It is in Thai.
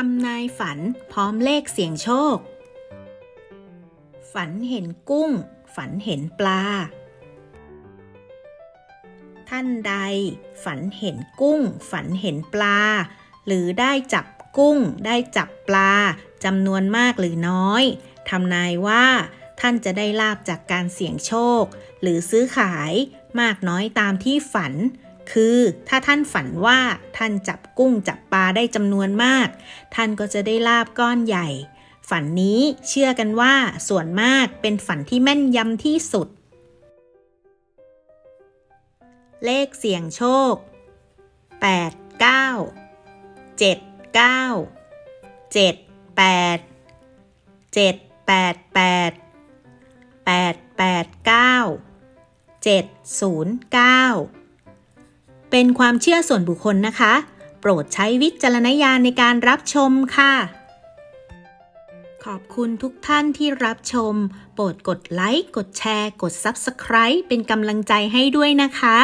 ทำนายฝันพร้อมเลขเสี่ยงโชค ฝันเห็นกุ้ง ฝันเห็นปลา ท่านใด ฝันเห็นกุ้ง ฝันเห็นปลา หรือได้จับกุ้ง ได้จับปลาจำนวนมากหรือน้อยทำนายว่า ท่านจะได้ลาบจากการเสี่ยงโชค หรือซื้อขายมากน้อยตามที่ฝัน คือถ้าท่านฝันว่าท่านจับกุ้งจับปลาได้จำนวนมาก ท่านก็จะได้ลาบก้อนใหญ่ ฝันนี้เชื่อกันว่าส่วนมากเป็นฝันที่แม่นยำที่สุด เลขเสี่ยงโชค 8 9 7 9 7 8 7 8 8 8 8 9 7 0 9 เป็นความเชื่อส่วนบุคคลนะคะ โปรดใช้วิจารณญาณในการรับชมค่ะ ขอบคุณทุกท่านที่รับชม โปรดกดไลค์ กดแชร์ กด Subscribe เป็นกำลังใจให้ด้วยนะคะ